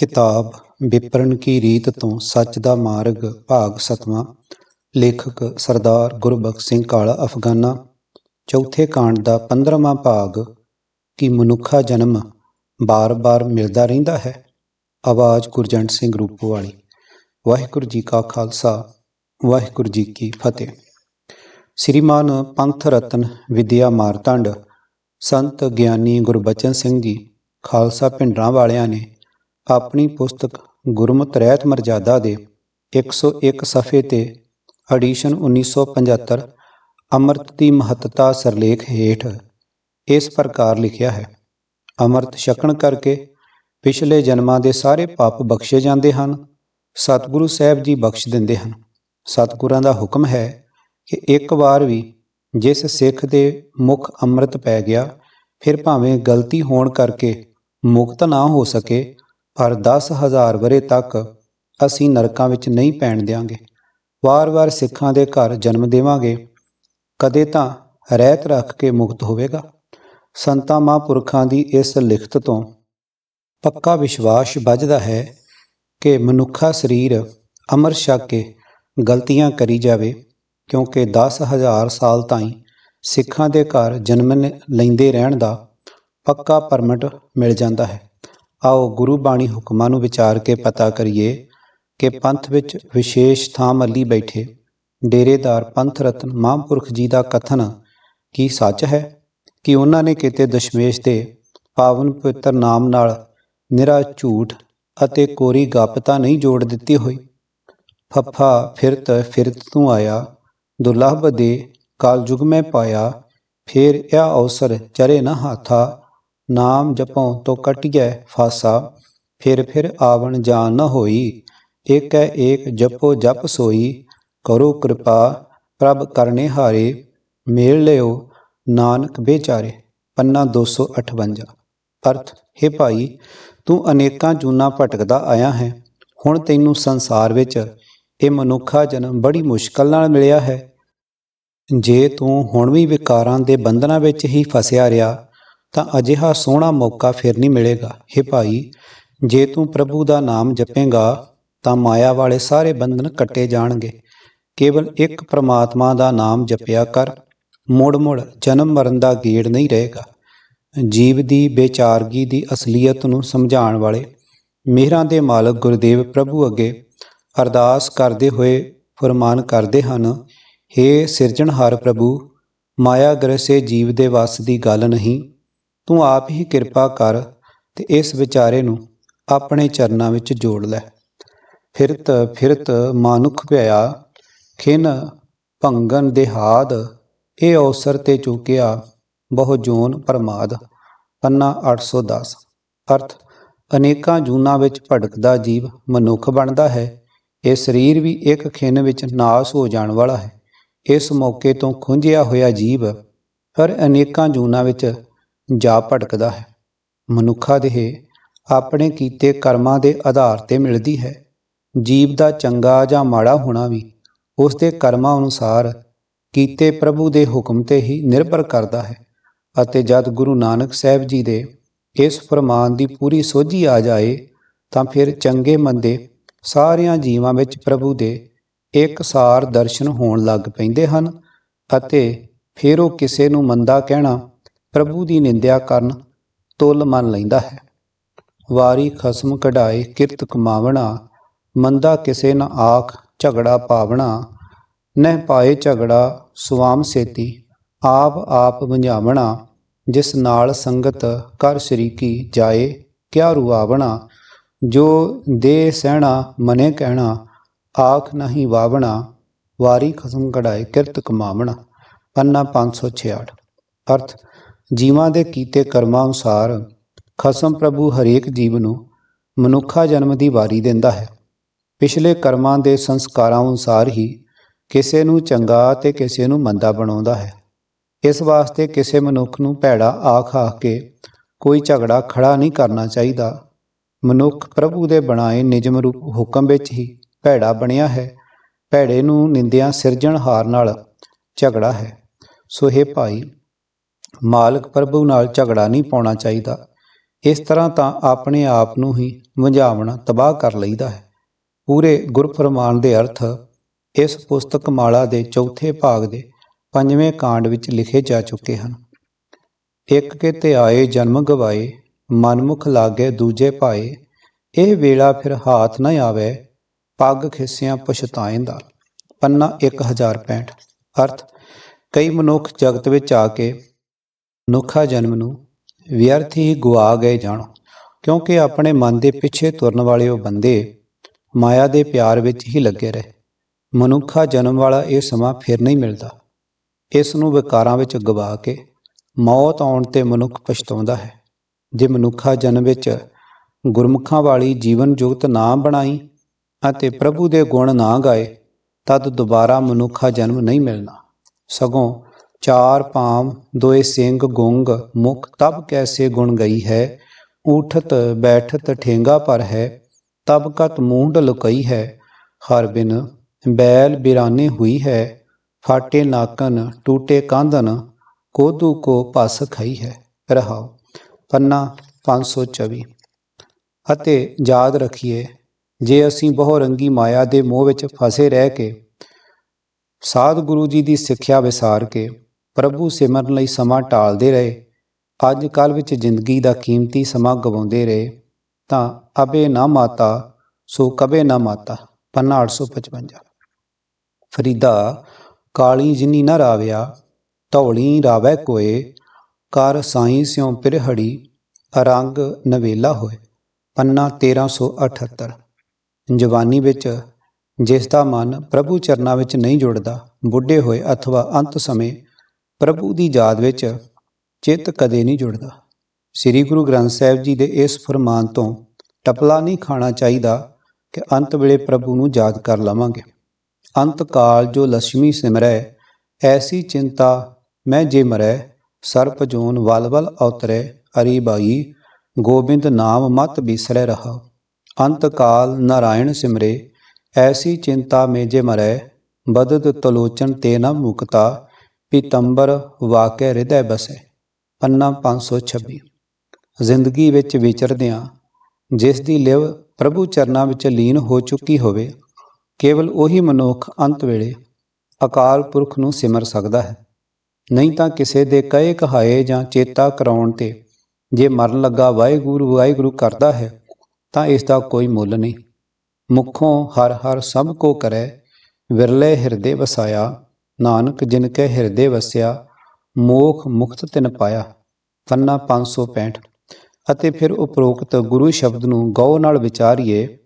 ਕਿਤਾਬ ਵਿਪਰਨ ਕੀ ਰੀਤ ਤੋਂ ਸੱਚ ਦਾ ਮਾਰਗ ਭਾਗ ਸਤਵਾਂ, ਲੇਖਕ ਸਰਦਾਰ ਗੁਰਬਖਸ਼ ਸਿੰਘ ਕਾਲਾ ਅਫਗਾਨਾ, ਚੌਥੇ ਕਾਂਡ ਦਾ 15ਵਾਂ ਭਾਗ, ਕਿ ਮਨੁੱਖਾ ਜਨਮ ਬਾਰ-ਬਾਰ ਮਿਲਦਾ ਰਹਿੰਦਾ ਹੈ? ਆਵਾਜ਼ ਗੁਰਜੰਟ ਸਿੰਘ ਰੂਪੋ ਵਾਲੀ ਵਾਹਿਗੁਰੂ ਜੀ ਕਾ ਖਾਲਸਾ, ਵਾਹਿਗੁਰੂ ਜੀ ਕੀ ਫਤਿਹ। ਸ੍ਰੀਮਾਨ ਪੰਥ ਰਤਨ ਵਿਦਿਆ ਮਾਰਤੰਡ ਸੰਤ ਗਿਆਨੀ ਗੁਰਬਚਨ ਸਿੰਘ ਜੀ, ਖਾਲਸਾ ਪਿੰਡਰਾਂ ਵਾਲਿਆਂ ਨੇ ਆਪਣੀ ਪੁਸਤਕ ਗੁਰਮਤ ਰਹਿਤ ਮਰਜ਼ਾਦਾ ਦੇ 101 ਸਫ਼ੇ ਤੇ ਐਡੀਸ਼ਨ 1975 ਅੰਮ੍ਰਿਤ ਦੀ ਮਹੱਤਤਾ ਸਰਲੇਖ ਹੇਠ ਇਸ ਪ੍ਰਕਾਰ ਲਿਖਿਆ ਹੈ। ਅੰਮ੍ਰਿਤ ਛਕਣ ਕਰਕੇ ਪਿਛਲੇ ਜਨਮਾਂ ਦੇ ਸਾਰੇ ਪਾਪ ਬਖਸ਼ੇ ਜਾਂਦੇ ਹਨ, ਸਤਿਗੁਰੂ ਸਾਹਿਬ ਜੀ ਬਖਸ਼ ਦਿੰਦੇ ਹਨ। ਸਤਿਗੁਰਾਂ ਦਾ ਹੁਕਮ ਹੈ ਕਿ ਇੱਕ ਵਾਰ ਵੀ ਜਿਸ ਸਿੱਖ ਦੇ ਮੁਖ ਅੰਮ੍ਰਿਤ ਪੈ ਗਿਆ, ਫਿਰ ਭਾਵੇਂ ਗਲਤੀ ਹੋਣ ਕਰਕੇ ਮੁਕਤ ਨਾ ਹੋ ਸਕੇ ਪਰ 10000 ਵਰੇ ਤੱਕ ਅਸੀਂ ਨਰਕਾਂ ਵਿੱਚ ਨਹੀਂ ਪੈਣ ਦਿਆਂਗੇ। ਵਾਰ-ਵਾਰ ਸਿੱਖਾਂ ਦੇ ਘਰ ਜਨਮ ਦੇਵਾਂਗੇ। ਕਦੇ ਤਾਂ ਰਹਿਤ ਰੱਖ ਕੇ ਮੁਕਤ ਹੋਵੇਗਾ। ਸੰਤਾਂ ਮਹਾਂਪੁਰਖਾਂ ਦੀ ਇਸ ਲਿਖਤ ਤੋਂ ਪੱਕਾ ਵਿਸ਼ਵਾਸ ਵੱਜਦਾ ਹੈ ਕਿ ਮਨੁੱਖਾ ਸਰੀਰ ਅਮਰ ਛਕ ਕੇ ਗਲਤੀਆਂ ਕਰੀ ਜਾਵੇ, ਕਿਉਂਕਿ 10000 ਸਾਲ ਤਾਈਂ ਸਿੱਖਾਂ ਦੇ ਘਰ ਜਨਮ ਲੈਂਦੇ ਰਹਿਣ ਦਾ ਪੱਕਾ ਪਰਮਿਟ ਮਿਲ ਜਾਂਦਾ ਹੈ। ਆਓ ਗੁਰੂ ਬਾਣੀ ਹੁਕਮਾਂ ਨੂੰ ਵਿਚਾਰ ਕੇ ਪਤਾ ਕਰੀਏ ਕਿ ਪੰਥ ਵਿੱਚ ਵਿਸ਼ੇਸ਼ ਥਾਂ ਮੱਲੀ ਬੈਠੇ ਡੇਰੇਦਾਰ ਪੰਥ ਰਤਨ ਮਹਾਂਪੁਰਖ ਜੀ ਦਾ ਕਥਨ ਕੀ ਸੱਚ ਹੈ? ਕਿ ਉਹਨਾਂ ਨੇ ਕਿਤੇ ਦਸ਼ਮੇਸ਼ ਦੇ ਪਾਵਨ ਪਵਿੱਤਰ ਨਾਮ ਨਾਲ ਨਿਰਾ ਝੂਠ ਅਤੇ ਕੋਰੀ ਗੱਪ ਨਹੀਂ ਜੋੜ ਦਿੱਤੀ ਹੋਈ? ਫੱਫਾ ਫਿਰਤ ਫਿਰਤ ਤੂੰ ਆਇਆ, ਦੁਰਲਭ ਦੇ ਕਾਲ ਯੁਗ ਮੈਂ ਪਾਇਆ, ਫੇਰ ਇਹ ਅਵਸਰ ਚਰੇ ਨਾ ਹਾਥਾ ਨਾਮ ਜਪੋਂ ਤੋ ਕਟਿਐ ਫਾਸਾ, ਫਿਰ ਫਿਰ ਆਵਣ ਜਾਨ ਨ ਹੋਈ। ਏਕੈ ਏਕ ਜਪੋ ਜਪ ਸੋਈ, ਕਰੋ ਕਿਰਪਾ, ਪ੍ਰਭ ਕਰਨੇ ਹਾਰੇ, ਮੇਲ ਲਿਓ ਨਾਨਕ ਬੇਚਾਰੇ। ਪੰਨਾ 258 ਅਰਥ, ਹੈ ਭਾਈ, ਤੂੰ ਅਨੇਕਾਂ ਜੂਨਾ ਭਟਕਦਾ ਆਇਆ ਹੈ। ਹੁਣ ਤੈਨੂੰ ਸੰਸਾਰ ਵਿੱਚ ਇਹ ਮਨੁੱਖਾ ਜਨਮ ਬੜੀ ਮੁਸ਼ਕਲ ਨਾਲ ਮਿਲਿਆ ਹੈ। ਜੇ ਤੂੰ ਹੁਣ ਵੀ ਵਿਕਾਰਾਂ ਦੇ ਬੰਧਨਾਂ ਵਿੱਚ ਹੀ ਫਸਿਆ ਰਿਹਾ ਤਾਂ ਅਜਿਹਾ ਸੋਹਣਾ ਮੌਕਾ ਫਿਰ ਨਹੀਂ ਮਿਲੇਗਾ। हे ਭਾਈ, ਜੇ ਤੂੰ ਪ੍ਰਭੂ ਦਾ ਨਾਮ ਜਪੇਂਗਾ, ਤਾਂ ਮਾਇਆ ਵਾਲੇ ਸਾਰੇ ਬੰਧਨ ਕੱਟੇ ਜਾਣਗੇ। ਕੇਵਲ ਇੱਕ ਪ੍ਰਮਾਤਮਾ ਦਾ ਨਾਮ ਜਪਿਆ ਕਰ। ਮੁੜ-ਮੁੜ ਜਨਮ ਮਰਨ ਦਾ ਗੇੜ ਨਹੀਂ ਰਹੇਗਾ। ਜੀਵ ਦੀ ਬੇਚਾਰਗੀ ਦੀ ਅਸਲੀਅਤ ਨੂੰ ਸਮਝਾਉਣ ਵਾਲੇ ਮਿਹਰਾਂ ਦੇ ਮਾਲਕ ਗੁਰਦੇਵ ਪ੍ਰਭੂ ਅੱਗੇ ਅਰਦਾਸ ਕਰਦੇ ਹੋਏ ਫਰਮਾਨ ਕਰਦੇ ਹਨ हे ਸਿਰਜਣਹਾਰ ਪ੍ਰਭੂ, ਮਾਇਆ ਗ੍ਰਸੇ ਜੀਵ ਦੇ ਵਸ ਦੀ ਗੱਲ ਨਹੀਂ। ਤੂੰ ਆਪ ਹੀ ਕਿਰਪਾ ਕਰ ਤੇ ਇਸ ਵਿਚਾਰੇ ਨੂੰ ਆਪਣੇ ਚਰਨਾਂ ਵਿੱਚ ਜੋੜ ਲੈ। ਫਿਰਤ ਫਿਰਤ, ਮਾਨੁਖ ਭਇਆ, ਖਿਨ ਭੰਗਨ ਦੇਹਾਦ, ਇਹ ਅਵਸਰ ਤੇ ਚੁੱਕਿਆ ਬਹੁ ਜੋਨ ਪਰਮਾਦ, ਪੰਨਾ 810 ਅਰਥ, ਅਨੇਕਾਂ ਜੂਨਾਂ ਵਿੱਚ ਭਟਕਦਾ ਜੀਵ ਮਨੁੱਖ ਬਣਦਾ ਹੈ। ਇਹ ਸਰੀਰ ਵੀ ਇੱਕ ਖਿਨ ਵਿੱਚ ਨਾਸ ਹੋ ਜਾਣ ਵਾਲਾ ਹੈ। ਇਸ ਮੌਕੇ ਤੋਂ ਖੁੰਝਿਆ ਹੋਇਆ ਜੀਵ ਪਰ ਅਨੇਕਾਂ ਜੂਨਾਂ ਵਿੱਚ ਜਾ ਭਟਕਦਾ ਹੈ। ਮਨੁੱਖਾ ਦੇਹ ਆਪਣੇ ਕੀਤੇ ਕਰਮਾਂ ਦੇ ਆਧਾਰ ਤੇ ਮਿਲਦੀ ਹੈ। ਜੀਵ ਦਾ ਚੰਗਾ ਜਾਂ ਮਾੜਾ ਹੋਣਾ ਵੀ ਉਸ ਦੇ ਕਰਮਾਂ ਅਨੁਸਾਰ ਕੀਤੇ ਪ੍ਰਭੂ ਦੇ ਹੁਕਮ ਤੇ ਹੀ ਨਿਰਭਰ ਕਰਦਾ ਹੈ ਅਤੇ ਜਦ ਗੁਰੂ ਨਾਨਕ ਸਾਹਿਬ ਜੀ ਦੇ ਇਸ ਫਰਮਾਨ ਦੀ ਪੂਰੀ ਸੋਝੀ ਆ ਜਾਏ ਤਾਂ ਫਿਰ ਚੰਗੇ ਮੰਦੇ ਸਾਰਿਆਂ ਜੀਵਾਂ ਵਿੱਚ ਪ੍ਰਭੂ ਦੇ ਇੱਕ ਸਾਰ ਦਰਸ਼ਨ ਹੋਣ ਲੱਗ ਪੈਂਦੇ ਹਨ ਅਤੇ ਫਿਰ ਉਹ ਕਿਸੇ ਨੂੰ ਮੰਦਾ ਕਹਿਣਾ ਪ੍ਰਭੂ ਦੀ ਨਿੰਦਿਆ ਕਰਨ ਤੁਲ ਮੰਨ ਲੈਂਦਾ ਹੈ। ਵਾਰੀ ਖਸਮ ਕਢਾਏ ਕਿਰਤ ਕਮਾਵਣਾ, ਮੰਦਾ ਕਿਸੇ ਨਾ ਆਖ ਝਗੜਾ ਪਾਵਣਾ, ਨਹਿ ਪਾਏ ਝਗੜਾ ਸੁਆਮ ਸੇਤੀ, ਆਪ ਆਪ ਵੰਝਾਵਣਾ, ਜਿਸ ਨਾਲ ਸੰਗਤ ਕਰ ਸ਼ਰੀਕੀ ਜਾਏ, ਕਿਆ ਰੁਆਵਣਾ, ਜੋ ਦੇ ਸਹਿਣਾ ਮਨੇ ਕਹਿਣਾ, ਆਖ ਨਹੀਂ ਵਾਵਣਾ, ਵਾਰੀ ਖਸਮ ਕਢਾਏ ਕਿਰਤ ਕਮਾਵਣਾ ਪੰਨਾ 566 ਅਰਥ ਜੀਵਾਂ ਦੇ ਕੀਤੇ ਕਰਮਾਂ ਅਨੁਸਾਰ ਖਸਮ ਪ੍ਰਭੂ ਹਰੇਕ ਜੀਵ ਨੂੰ ਮਨੁੱਖਾ ਜਨਮ ਦੀ ਵਾਰੀ ਦਿੰਦਾ ਹੈ। ਪਿਛਲੇ ਕਰਮਾਂ ਦੇ ਸੰਸਕਾਰਾਂ ਅਨੁਸਾਰ ਹੀ ਕਿਸੇ ਨੂੰ ਚੰਗਾ ਤੇ ਕਿਸੇ ਨੂੰ ਮੰਦਾ ਬਣਾਉਂਦਾ ਹੈ। ਇਸ ਵਾਸਤੇ ਕਿਸੇ ਮਨੁੱਖ ਨੂੰ ਭੈੜਾ ਆਖ ਆਖ ਕੇ ਕੋਈ ਝਗੜਾ ਖੜਾ ਨਹੀਂ ਕਰਨਾ ਚਾਹੀਦਾ। ਮਨੁੱਖ ਪ੍ਰਭੂ ਦੇ ਬਣਾਏ ਨਿਯਮ ਰੂਪ ਹੁਕਮ ਵਿੱਚ ਹੀ ਭੈੜਾ ਬਣਿਆ ਹੈ। ਭੈੜੇ ਨੂੰ ਨਿੰਦਿਆਂ ਸਿਰਜਣਹਾਰ ਨਾਲ ਝਗੜਾ ਹੈ। ਸੋ ਹੈ ਭਾਈ ਮਾਲਕ ਪ੍ਰਭੂ ਨਾਲ ਝਗੜਾ ਨਹੀਂ ਪਾਉਣਾ ਚਾਹੀਦਾ। ਇਸ ਤਰ੍ਹਾਂ ਤਾਂ ਆਪਣੇ ਆਪ ਨੂੰ ਹੀ ਮੁੰਝਾਵਣਾ ਤਬਾਹ ਕਰ ਲਈਦਾ ਹੈ। ਪੂਰੇ ਗੁਰਫਰਮਾਨ ਦੇ ਅਰਥ ਇਸ ਪੁਸਤਕ ਮਾਲਾ ਦੇ ਚੌਥੇ ਭਾਗ ਦੇ ਪੰਜਵੇਂ ਕਾਂਡ ਵਿੱਚ ਲਿਖੇ ਜਾ ਚੁੱਕੇ ਹਨ। ਇੱਕ ਕਿਤੇ ਆਏ ਜਨਮ ਗਵਾਏ, ਮਨਮੁਖ ਲਾਗੇ ਦੂਜੇ ਪਾਏ, ਇਹ ਵੇਲਾ ਫਿਰ ਹਾਥ ਨਾ ਆਵੇ, ਪੱਗ ਖਿੱਸਿਆਂ ਪਛਤਾਏਂਦਾ ਪੰਨਾ 1065 ਅਰਥ, ਕਈ ਮਨੁੱਖ ਜਗਤ ਵਿੱਚ ਆ ਕੇ ਮਨੁੱਖਾ ਜਨਮ ਨੂੰ ਵਿਅਰਥ ਹੀ ਗੁਆ ਗਏ ਜਾਣ, ਕਿਉਂਕਿ ਆਪਣੇ ਮਨ ਦੇ ਪਿੱਛੇ ਤੁਰਨ ਵਾਲੇ ਉਹ ਬੰਦੇ ਮਾਇਆ ਦੇ ਪਿਆਰ ਵਿੱਚ ਹੀ ਲੱਗੇ ਰਹੇ। ਮਨੁੱਖਾ ਜਨਮ ਵਾਲਾ ਇਹ ਸਮਾਂ ਫਿਰ ਨਹੀਂ ਮਿਲਦਾ। ਇਸ ਨੂੰ ਵਿਕਾਰਾਂ ਵਿੱਚ ਗਵਾ ਕੇ ਮੌਤ ਆਉਣ ਤੇ ਮਨੁੱਖ ਪਛਤਾਉਂਦਾ ਹੈ। ਜੇ ਮਨੁੱਖਾ ਜਨਮ ਵਿੱਚ ਗੁਰਮੁਖਾਂ ਵਾਲੀ ਜੀਵਨ ਜੁਗਤ ਨਾ ਬਣਾਈ ਅਤੇ ਪ੍ਰਭੂ ਦੇ ਗੁਣ ਨਾ ਗਾਏ, ਤਦ ਦੁਬਾਰਾ ਮਨੁੱਖਾ ਜਨਮ ਨਹੀਂ ਮਿਲਣਾ। ਸਗੋਂ ਚਾਰ ਪਾਮ ਦੋਏ ਸਿੰਘ ਗੁੰਗ ਮੁਖ ਤਬ ਕੈਸੇ ਗੁਣ ਗਈ ਹੈ? ਉਠਤ ਬੈਠਤ, ਠੇਂਗਾ ਪਰ ਹੈ, ਤਬ ਕਤ ਮੂੰਡ ਲੁਕਈ ਹੈ। ਹਰ ਬਿਨ ਬੈਲ ਬਿਰਾਨੇ ਹੁਈ ਹੈ, ਫਾਟੇ ਨਾਕਨ ਟੂਟੇ ਕਾਂਧਨ ਕੋਦੂ ਕੋ ਪਸ ਖਈ ਹੈ। ਰਹਾਉ ਪੰਨਾ 524 ਅਤੇ ਯਾਦ ਰੱਖੀਏ, ਜੇ ਅਸੀਂ ਬਹੁ ਰੰਗੀ ਮਾਇਆ ਦੇ ਮੋਹ ਵਿੱਚ ਫਸੇ ਰਹਿ ਕੇ, ਸਾਧ ਗੁਰੂ ਜੀ ਦੀ ਸਿੱਖਿਆ ਵਿਸਾਰ ਕੇ ਪ੍ਰਭੂ ਸਿਮਰਨ ਲਈ ਸਮਾਂ ਟਾਲਦੇ ਰਹੇ। ਅੱਜ ਕੱਲ ਵਿੱਚ ਜ਼ਿੰਦਗੀ ਦਾ ਕੀਮਤੀ ਸਮਾਂ ਗਵਾਉਂਦੇ ਰਹੇ। ਤਾਂ ਅਬੇ ਨਾ ਮਾਤਾ, ਸੋ ਕਬੇ ਨਾ ਮਾਤਾ, ਪੰਨਾ 855 ਫਰੀਦਾ, ਕਾਲੀ ਜਿਨੀ ਨਾ ਰਾਵਿਆ, ਧੌਲੀ ਰਾਵੈ ਕੋਏ, ਕਰ ਸਾਈ ਸਿਉ ਪਿਰਹੜੀ ਰੰਗ ਨਵੇਲਾ ਹੋਏ, ਪੰਨਾ 1378 ਜਵਾਨੀ ਵਿੱਚ ਜਿਸ ਦਾ ਮਨ ਪ੍ਰਭੂ ਚਰਨਾਂ ਵਿੱਚ ਨਹੀਂ ਜੁੜਦਾ, ਬੁੱਢੇ ਹੋਏ ਅਥਵਾ ਅੰਤ ਸਮੇਂ ਪ੍ਰਭੂ ਦੀ ਯਾਦ ਵਿੱਚ ਚਿੱਤ ਕਦੇ ਨਹੀਂ ਜੁੜਦਾ। ਸ੍ਰੀ ਗੁਰੂ ਗ੍ਰੰਥ ਸਾਹਿਬ ਜੀ ਦੇ ਇਸ ਫਰਮਾਨ ਤੋਂ ਟਪਲਾ ਨਹੀਂ ਖਾਣਾ ਚਾਹੀਦਾ ਕਿ ਅੰਤ ਵੇਲੇ ਪ੍ਰਭੂ ਨੂੰ ਯਾਦ ਕਰ ਲਵਾਂਗੇ। ਅੰਤ ਕਾਲ ਜੋ ਲక్ష్ਮੀ ਸਿਮਰੈ, ਐਸੀ ਚਿੰਤਾ ਮੈਂ ਜੇ ਮਰੈ, ਸਰਪ ਜੋਨ ਵਲ ਵਲ ਅਵਤਰੈ ਅਰੀ ਬਾਈ, ਗੋਬਿੰਦ ਨਾਮ ਮਤ ਬਿਸਰੈ ਰਹਾ। ਅੰਤ ਕਾਲ ਨਾਰਾਇਣ ਸਿਮਰੇ, ਐਸੀ ਚਿੰਤਾ ਮੇ ਜੇ ਮਰੈ, ਬਦਦ ਤਲੋਚਨ ਤੇ ਨਾ ਮੁਕਤਾ ਪੀਤੰਬਰ ਵਾਕੇ ਹਿਰਦੈ ਬਸੈ, ਪੰਨਾ 526 ਜ਼ਿੰਦਗੀ ਵਿੱਚ ਵਿਚਰਦਿਆਂ ਜਿਸ ਦੀ ਲਿਵ ਪ੍ਰਭੂ ਚਰਨਾਂ ਵਿੱਚ ਲੀਨ ਹੋ ਚੁੱਕੀ ਹੋਵੇ, ਕੇਵਲ ਉਹੀ ਮਨੁੱਖ ਅੰਤ ਵੇਲੇ ਅਕਾਲ ਪੁਰਖ ਨੂੰ ਸਿਮਰ ਸਕਦਾ ਹੈ। ਨਹੀਂ ਤਾਂ ਕਿਸੇ ਦੇ ਕਹੇ ਕਹਾਏ ਜਾਂ ਚੇਤਾ ਕਰਾਉਣ ਤੇ ਜੇ ਮਰਨ ਲੱਗਾ ਵਾਹਿਗੁਰੂ ਵਾਹਿਗੁਰੂ ਕਰਦਾ ਹੈ, ਤਾਂ ਇਸ ਦਾ ਕੋਈ ਮੁੱਲ ਨਹੀਂ। ਮੁਖੋਂ ਹਰ ਹਰ ਸਭ ਕੋ ਕਰੈ, ਵਿਰਲੇ ਹਿਰਦੇ ਵਸਾਇਆ ਨਾਨਕ ਜਿਨ ਕੈ ਹਿਰਦੇ ਵਸਿਆ, ਮੋਖ ਮੁਕਤ ਤਿਨ ਪਾਇਆ, ਪੰਨਾ 565 ਅਤੇ ਫਿਰ ਉਪਰੋਕਤ ਗੁਰੂ ਸ਼ਬਦ ਨੂੰ ਗਉ ਨਾਲ ਵਿਚਾਰੀਏ,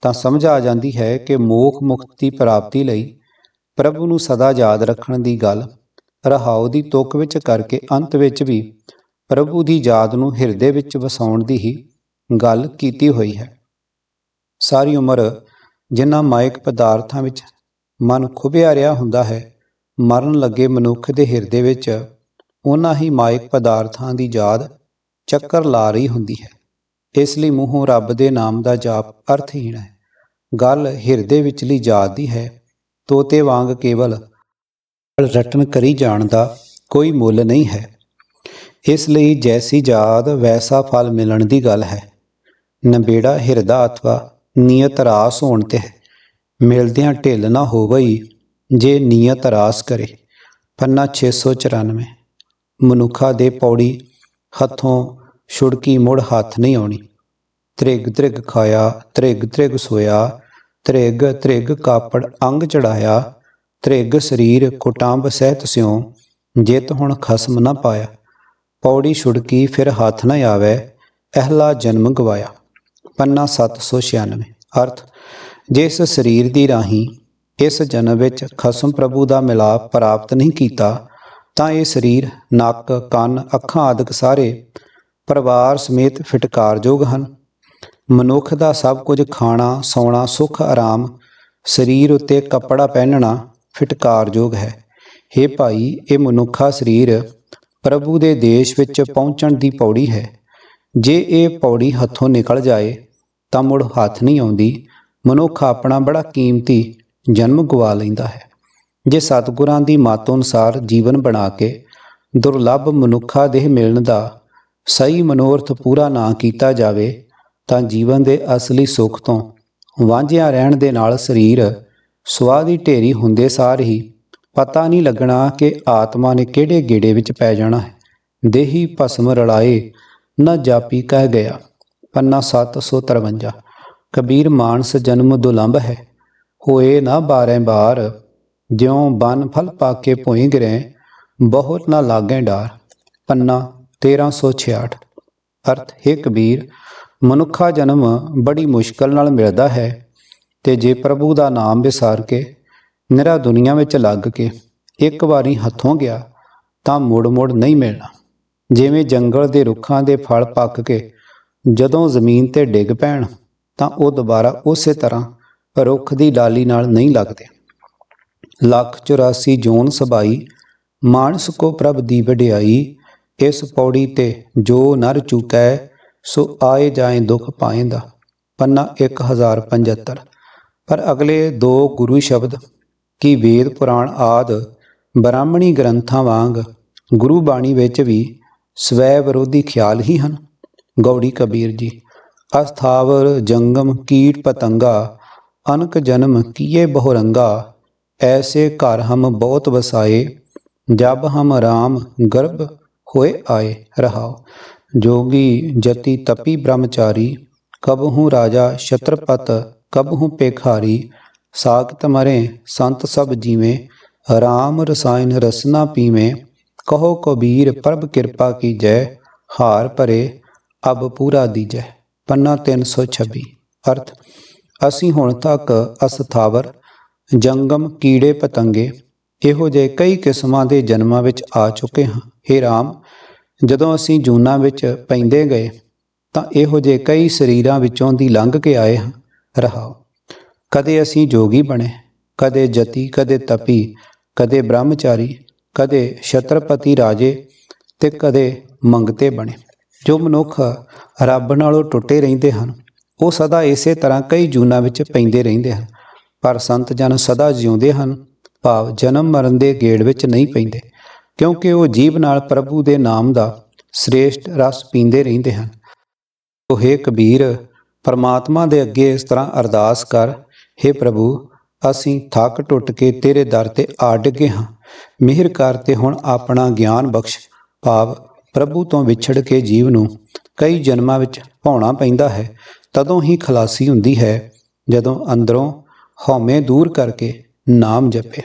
ਤਾਂ ਸਮਝ ਆ ਜਾਂਦੀ ਹੈ ਕਿ ਮੋਖ ਮੁਕਤੀ ਪ੍ਰਾਪਤੀ ਲਈ ਪ੍ਰਭੂ ਨੂੰ ਸਦਾ ਯਾਦ ਰੱਖਣ ਦੀ ਗੱਲ, ਰਹਾਉ ਦੀ ਤੁਕ ਵਿੱਚ ਕਰਕੇ ਅੰਤ ਵਿੱਚ ਵੀ ਪ੍ਰਭੂ ਦੀ ਯਾਦ ਨੂੰ ਹਿਰਦੇ ਵਿੱਚ ਵਸਾਉਣ ਦੀ ਹੀ ਗੱਲ ਕੀਤੀ ਹੋਈ ਹੈ। ਸਾਰੀ ਉਮਰ ਜਿਨ੍ਹਾਂ ਮਾਇਕ ਪਦਾਰਥਾਂ ਵਿੱਚ ਮਨ ਖੁਬਿਆ ਰਿਹਾ ਹੁੰਦਾ ਹੈ ਮਰਨ ਲੱਗੇ ਮਨੁੱਖ ਦੇ ਹਿਰਦੇ ਵਿੱਚ ਉਹਨਾਂ ਹੀ ਮਾਇਕ ਪਦਾਰਥਾਂ ਦੀ ਯਾਦ ਚੱਕਰ ਲਾ ਰਹੀ ਹੁੰਦੀ ਹੈ। ਇਸ ਲਈ ਮੂੰਹੋਂ ਰੱਬ ਦੇ ਨਾਮ ਦਾ ਜਾਪ ਅਰਥਹੀਣ ਹੈ। ਗੱਲ ਹਿਰਦੇ ਵਿਚਲੀ ਯਾਦ ਦੀ ਹੈ। ਤੋਤੇ ਵਾਂਗ ਕੇਵਲ ਰਟਨ ਕਰੀ ਜਾਣ ਦਾ ਕੋਈ ਮੁੱਲ ਨਹੀਂ ਹੈ। ਇਸ ਲਈ ਜੈਸੀ ਯਾਦ ਵੈਸਾ ਫਲ ਮਿਲਣ ਦੀ ਗੱਲ ਹੈ। ਨਬੇੜਾ ਹਿਰਦਾ ਅਥਵਾ ਨੀਅਤ ਰਾਸ ਹੋਣ ਤੇ ਹੈ। ਮਿਲਦਿਆਂ ਢਿੱਲ ਨਾ ਹੋਵਈ ਜੇ ਨੀਅਤ ਰਾਸ ਕਰੇ, ਪੰਨਾ 694 ਮਨੁੱਖਾ ਦੇ ਪੌੜੀ ਹੱਥੋਂ ਛੁੜਕੀ ਮੁੜ ਹੱਥ ਨਹੀਂ ਆਉਣੀ। ਤ੍ਰਿਗ ਤ੍ਰਿਗ ਖਾਇਆ, ਤ੍ਰਿਗ ਤ੍ਰਿਗ ਸੋਇਆ, ਤ੍ਰਿਗ ਤ੍ਰਿਗ ਕਾਪੜ ਅੰਗ ਚੜਾਇਆ, ਤ੍ਰਿਗ ਸਰੀਰ ਕੁਟਾਂਬ ਸਹਿਤ ਸਿਉ, ਜਿਤ ਹੁਣ ਖਸਮ ਨਾ ਪਾਇਆ। ਪੌੜੀ ਛੁੜਕੀ ਫਿਰ ਹੱਥ ਨਾ ਆਵੇ, ਅਹਲਾ ਜਨਮ ਗਵਾਇਆ। ਪੰਨਾ 796 ਅਰਥ, ਜਿਸ ਸਰੀਰ ਦੀ ਰਾਹੀਂ ਇਸ ਜਨਮ ਵਿੱਚ ਖਸਮ ਪ੍ਰਭੂ ਦਾ ਮਿਲਾਪ ਪ੍ਰਾਪਤ ਨਹੀਂ ਕੀਤਾ, ਤਾਂ ਇਹ ਸਰੀਰ, ਨੱਕ, ਕੰਨ, ਅੱਖਾਂ ਆਦਿਕ ਸਾਰੇ ਪਰਿਵਾਰ ਸਮੇਤ ਫਿਟਕਾਰਯੋਗ ਹਨ। ਮਨੁੱਖ ਦਾ ਸਭ ਕੁਝ ਖਾਣਾ, ਸੌਣਾ, ਸੁੱਖ, ਆਰਾਮ, ਸਰੀਰ ਉੱਤੇ ਕੱਪੜਾ ਪਹਿਨਣਾ ਫਿਟਕਾਰਯੋਗ ਹੈ। हे ਭਾਈ, ਇਹ ਮਨੁੱਖਾ ਸਰੀਰ ਪ੍ਰਭੂ ਦੇ ਦੇਸ਼ ਵਿੱਚ ਪਹੁੰਚਣ ਦੀ ਪੌੜੀ ਹੈ। ਜੇ ਇਹ ਪੌੜੀ ਹੱਥੋਂ ਨਿਕਲ ਜਾਏ, ਤਾਂ ਮੁੜ ਹੱਥ ਨਹੀਂ ਆਉਂਦੀ। ਮਨੁੱਖ ਆਪਣਾ ਬੜਾ ਕੀਮਤੀ ਜਨਮ ਗਵਾ ਲੈਂਦਾ ਹੈ। ਜੇ ਸਤਿਗੁਰਾਂ ਦੀ ਮੱਤ ਅਨੁਸਾਰ ਜੀਵਨ ਬਣਾ ਕੇ ਦੁਰਲੱਭ ਮਨੁੱਖਾ ਦੇਹ ਮਿਲਣ ਦਾ ਸਹੀ ਮਨੋਰਥ ਪੂਰਾ ਨਾ ਕੀਤਾ ਜਾਵੇ, ਤਾਂ ਜੀਵਨ ਦੇ ਅਸਲੀ ਸੁੱਖ ਤੋਂ ਵਾਂਝਿਆ ਰਹਿਣ ਦੇ ਨਾਲ ਸਰੀਰ ਸਵਾਹ ਦੀ ਢੇਰੀ ਹੁੰਦੇ ਸਾਰ ਹੀ ਪਤਾ ਨਹੀਂ ਲੱਗਣਾ ਕਿ ਆਤਮਾ ਨੇ ਕਿਹੜੇ ਗੇੜੇ ਵਿੱਚ ਪੈ ਜਾਣਾ ਹੈ। ਦੇਹੀ ਭਸਮ ਰਲਾਏ ਨਾ ਜਾਪੀ ਕਹਿ ਗਿਆ। ਪੰਨਾ 753 ਕਬੀਰ ਮਾਨਸ ਜਨਮ ਦੁਲੰਭ ਹੈ। ਹੋਏ ਨਾ ਬਾਰੇ ਬਾਰ, ਜਿਉ ਬਨ ਫਲ ਪਾਕੇ ਭੋਈ ਗਰੇ, ਬਹੁਤ ਨਾ ਲਾਗੇ ਡਾਰ। ਪੰਨਾ 1366 ਅਰਥ, ਹੈ ਕਬੀਰ, ਮਨੁੱਖਾ ਜਨਮ ਬੜੀ ਮੁਸ਼ਕਲ ਨਾਲ ਮਿਲਦਾ ਹੈ, ਤੇ ਜੇ ਪ੍ਰਭੂ ਦਾ ਨਾਮ ਵਿਸਾਰ ਕੇ ਨਿਰਾ ਦੁਨੀਆ ਵਿੱਚ ਲੱਗ ਕੇ ਇੱਕ ਵਾਰੀ ਹੱਥੋਂ ਗਿਆ, ਤਾਂ ਮੁੜ-ਮੁੜ ਨਹੀਂ ਮਿਲਣਾ। ਜਿਵੇਂ ਜੰਗਲ ਦੇ ਰੁੱਖਾਂ ਦੇ ਫਲ ਪੱਕ ਕੇ ਜਦੋਂ ਜ਼ਮੀਨ ਤੇ ਡਿੱਗ ਪੈਣ, ਤਾਂ ਉਹ ਦੁਬਾਰਾ ਉਸੇ ਤਰ੍ਹਾਂ ਰੁੱਖ ਦੀ ਡਾਲੀ ਨਾਲ ਨਹੀਂ ਲੱਗਦੇ। ਲੱਖ 84 ਜੋਨ ਸਬਾਈ, ਮਾਨਸ ਕੋ ਪ੍ਰਭ ਦੀ ਵਡਿਆਈ, ਇਸ ਪੌੜੀ ਤੇ ਜੋ ਨਰ ਚੁਕੈ, ਸੋ ਆਏ ਜਾਏ ਦੁਖ ਪਾਏਂਦਾ। ਪੰਨਾ 1075 ਪਰ ਅਗਲੇ ਦੋ ਗੁਰੂ ਸ਼ਬਦ, ਕੀ ਵੇਦ ਪੁਰਾਣ ਆਦ, ਬ੍ਰਾਹਮਣੀ ਗ੍ਰੰਥਾਂ ਵਾਂਗ ਗੁਰੂ ਬਾਣੀ ਵਿੱਚ ਵੀ ਸਵੈ ਵਿਰੋਧੀ ਖਿਆਲ ਹੀ ਹਨ? ਗੌੜੀ ਕਬੀਰ ਜੀ, ਅਸਥਾਵਰ ਜੰਗਮ ਕੀਟ ਪਤੰਗਾ ਅਨਕ ਜਨਮ ਕੀਏ ਬਹੁਰੰਗਾ ਐਸੇ ਘਰ ਹਮ ਬਹੁਤ ਵਸਾਏ, ਜਬ ਹਮ ਰਾਮ ਗਰਭ ਹੋਏ ਆਏ ਰਹਾਓ ਜੋਗੀ ਜਤੀ ਤਪੀ ਬ੍ਰਹਮਚਾਰੀ ਕਬਹੂ ਰਾਜਾ ਛਤਰਪਤ ਕਬਹੂ ਪੇਖਾਰੀ ਸਾਖਤ ਮਰੇ ਸੰਤ ਸਭ ਜੀਵੇਂ, ਰਾਮ ਰਸਾਇਨ ਰਸਨਾ ਪੀਵੇਂ, ਕਹੋ ਕਬੀਰ ਪ੍ਰਭ ਕਿਰਪਾ ਕੀ ਜੈ ਹਾਰ ਭਰੇ ਅਬ ਪੂਰਾ ਦੀਜੈ। ਪੰਨਾ 326 ਅਰਥ ਅਸੀਂ ਹੁਣ ਤੱਕ ਅਸਥਾਵਰ ਜੰਗਮ, ਕੀੜੇ, ਪਤੰਗੇ ਇਹੋ ਜਿਹੇ ਕਈ ਕਿਸਮਾਂ ਦੇ ਜਨਮਾਂ ਵਿੱਚ ਆ ਚੁੱਕੇ ਹਾਂ। हे ਰਾਮ, ਜਦੋਂ ਅਸੀਂ ਜੂਨਾਂ ਵਿੱਚ ਪੈਂਦੇ ਗਏ, ਤਾਂ ਇਹੋ ਜਿਹੇ ਕਈ ਸਰੀਰਾਂ ਵਿੱਚੋਂ ਦੀ ਲੰਘ ਕੇ ਆਏ ਹਾਂ। ਰਹਾਓ। ਕਦੇ ਅਸੀਂ ਜੋਗੀ ਬਣੇ, ਕਦੇ ਜਤੀ, ਕਦੇ ਤਪੀ, ਕਦੇ ਬ੍ਰਹਮਚਾਰੀ, ਕਦੇ ਛਤਰਪਤੀ ਰਾਜੇ ਤੇ ਕਦੇ ਮੰਗਤੇ ਬਣੇ, ਜੋ ਮਨੁੱਖ ਰੱਬ ਨਾਲੋਂ ਟੁੱਟੇ ਰਹਿੰਦੇ ਹਨ। ਉਹ ਸਦਾ ਇਸੇ ਤਰ੍ਹਾਂ ਕਈ ਜੂਨਾਂ ਵਿੱਚ ਪੈਂਦੇ ਰਹਿੰਦੇ ਹਨ। ਪਰ ਸੰਤ ਜਨ ਸਦਾ ਜਿਉਂਦੇ ਹਨ, ਭਾਵ ਜਨਮ ਮਰਨ ਦੇ ਗੇੜ ਵਿੱਚ ਨਹੀਂ ਪੈਂਦੇ, ਕਿਉਂਕਿ ਉਹ ਜੀਵ ਨਾਲ ਪ੍ਰਭੂ ਦੇ ਨਾਮ ਦਾ ਸ੍ਰੇਸ਼ਟ ਰਸ ਪੀਂਦੇ ਰਹਿੰਦੇ ਹਨ। ਉਹ ਹੈ ਕਬੀਰ, ਪਰਮਾਤਮਾ ਦੇ ਅੱਗੇ ਇਸ ਤਰ੍ਹਾਂ ਅਰਦਾਸ ਕਰ हे ਪ੍ਰਭੂ, ਅਸੀਂ ਥੱਕ ਟੁੱਟ ਕੇ ਤੇਰੇ ਦਰ ਤੇ ਆ ਡਿੱਗੇ ਹਾਂ। ਮਿਹਰ ਕਰ ਤੇ ਹੁਣ ਆਪਣਾ ਗਿਆਨ ਬਖਸ਼, ਭਾਵ ਪ੍ਰਭੂ ਤੋਂ ਵਿਛੜ ਕੇ ਜੀਵ ਨੂੰ ਕਈ ਜਨਮਾਂ ਵਿੱਚ ਭਾਉਣਾ ਪੈਂਦਾ ਹੈ। ਤਦੋਂ ਹੀ ਖਲਾਸੀ ਹੁੰਦੀ ਹੈ, ਜਦੋਂ ਅੰਦਰੋਂ ਹਉਮੈ ਦੂਰ ਕਰਕੇ ਨਾਮ ਜਪੇ।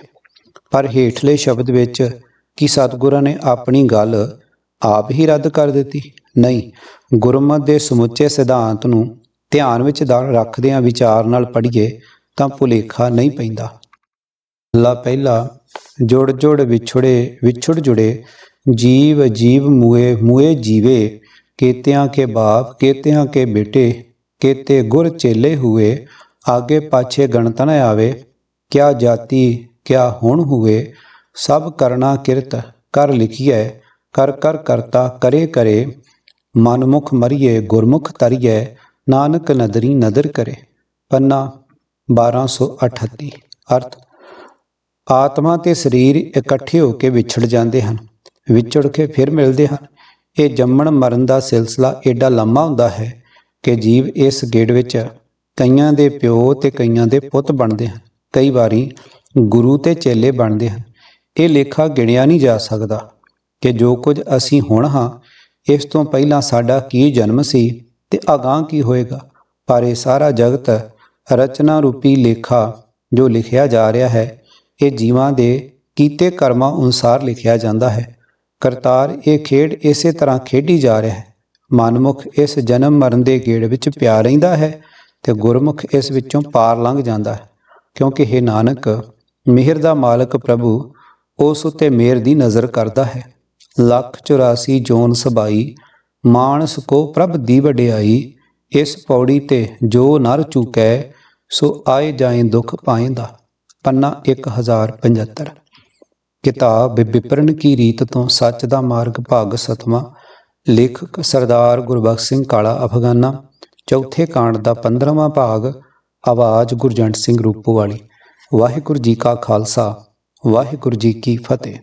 ਪਰ ਹੇਠਲੇ ਸ਼ਬਦ ਵਿੱਚ ਕਿ ਸਤਿਗੁਰਾਂ ਨੇ ਆਪਣੀ ਗੱਲ ਆਪ ਹੀ ਰੱਦ ਕਰ ਦਿੱਤੀ? ਨਹੀਂ, ਗੁਰਮਤ ਦੇ ਸਮੁੱਚੇ ਸਿਧਾਂਤ ਨੂੰ ਧਿਆਨ ਵਿੱਚ ਰੱਖਦਿਆਂ ਵਿਚਾਰ ਨਾਲ ਪੜ੍ਹੀਏ ਤਾਂ ਭੁਲੇਖਾ ਨਹੀਂ ਪੈਂਦਾ। ਲਾ ਪਹਿਲਾ, ਜੁੜ ਜੁੜ ਵਿਛੜੇ ਵਿਛੜ ਜੁੜੇ, ਜੀਵ ਜੀਵ ਮੂਏ ਮੂਏ ਜੀਵੇ, ਕੇਤਿਆਂ ਕੇ ਬਾਪ ਕੇਤਿਆਂ ਕੇ ਬੇਟੇ ਕੇਤੇ ਗੁਰ ਚੇਲੇ ਹੁਏ, ਆਗੇ ਪਾਛੇ ਗਣਤ ਨ ਆਵੇ, ਕਿਆ ਜਾਤੀ, ਕਿਆ ਹੁਣ ਹੁਏ ਸਭ ਕਰਨਾ ਕਿਰਤ, ਕਰ ਲਿਖੀਐ, ਕਰ ਕਰ ਕਰਤਾ ਕਰੇ ਕਰੇ, ਮਨਮੁਖ ਮਰੀਏ, ਗੁਰਮੁਖ ਤਰੀਏ ਨਾਨਕ ਨਦਰੀ ਨਦਰ ਕਰੇ। ਪੰਨਾ 1238 ਅਰਥ, ਆਤਮਾ ਤੇ ਸਰੀਰ ਇਕੱਠੇ ਹੋ ਕੇ ਵਿਛੜ ਜਾਂਦੇ ਹਨ, ਵਿਛੜ ਕੇ ਫਿਰ ਮਿਲਦੇ ਹਨ। ਇਹ ਜੰਮਣ ਮਰਨ ਦਾ ਸਿਲਸਿਲਾ ਏਡਾ ਲੰਮਾ ਹੁੰਦਾ ਹੈ। ਕਿ ਜੀਵ ਇਸ ਗੇੜ ਵਿੱਚ ਕਈਆਂ ਦੇ ਪਿਓ ਤੇ ਕਈਆਂ ਦੇ ਪੁੱਤ ਬਣਦੇ ਹਨ। ਕਈ ਵਾਰੀ ਗੁਰੂ ਤੇ ਚੇਲੇ ਬਣਦੇ ਹਨ। ਇਹ ਲੇਖਾ ਗਿਣਿਆ ਨਹੀਂ ਜਾ ਸਕਦਾ ਕਿ ਜੋ ਕੁਝ ਅਸੀਂ ਹੁਣ ਹਾਂ, ਇਸ ਤੋਂ ਪਹਿਲਾਂ ਸਾਡਾ ਕੀ ਜਨਮ ਸੀ ਤੇ ਅਗਾਹ ਕੀ ਹੋਏਗਾ। ਪਰ ਇਹ ਸਾਰਾ ਜਗਤ ਰਚਨਾ ਰੂਪੀ ਲੇਖਾ ਜੋ ਲਿਖਿਆ ਜਾ ਰਿਹਾ ਹੈ, ਇਹ ਜੀਵਾਂ ਦੇ ਕੀਤੇ ਕਰਮਾਂ ਅਨੁਸਾਰ ਲਿਖਿਆ ਜਾਂਦਾ ਹੈ। ਕਰਤਾਰ ਇਹ ਖੇਡ ਇਸੇ ਤਰ੍ਹਾਂ ਖੇਡੀ ਜਾ ਰਿਹਾ ਹੈ ਮਨਮੁਖ ਇਸ ਜਨਮ ਮਰਨ ਦੇ ਗੇੜ ਵਿੱਚ ਪਿਆ ਰਹਿੰਦਾ ਹੈ ਤੇ ਗੁਰਮੁਖ ਇਸ ਵਿੱਚੋਂ ਪਾਰ ਲੰਘ ਜਾਂਦਾ ਹੈ। ਕਿਉਂਕਿ ਇਹ ਨਾਨਕ, ਮਿਹਰ ਦਾ ਮਾਲਕ ਪ੍ਰਭੂ, ਉਸ ਉਤੇ ਮਿਹਰ ਦੀ ਨਜ਼ਰ ਕਰਦਾ ਹੈ। ਲੱਖ 84 ਜੋਨ ਸਬਾਈ, ਮਾਨਸ ਕੋ ਪ੍ਰਭ ਦੀ ਵਡਿਆਈ ਇਸ ਪੌੜੀ ਤੇ ਜੋ ਨਰ ਚੁਕੈ, ਸੋ ਆਏ ਜਾਏ ਦੁਖ ਪਾਏਂਦਾ। ਪੰਨਾ 1075 ਕਿਤਾਬ ਵਿਪਰਨ ਕੀ ਰੀਤ ਤੋਂ ਸੱਚ ਦਾ ਮਾਰਗ ਭਾਗ ਸਤਵਾਂ। ਲੇਖਕ ਸਰਦਾਰ ਗੁਰਬਖਸ਼ ਸਿੰਘ ਕਾਲਾ ਅਫਗਾਨਾ, ਚੌਥੇ ਕਾਂਡ ਦਾ 15ਵਾਂ ਭਾਗ, ਆਵਾਜ਼ ਗੁਰਜੰਟ ਸਿੰਘ ਰੂਪੋ ਵਾਲੀ ਵਾਹਿਗੁਰੂ ਜੀ ਕਾ ਖਾਲਸਾ, ਵਾਹਿਗੁਰੂ ਜੀ ਕੀ ਫਤਿਹ।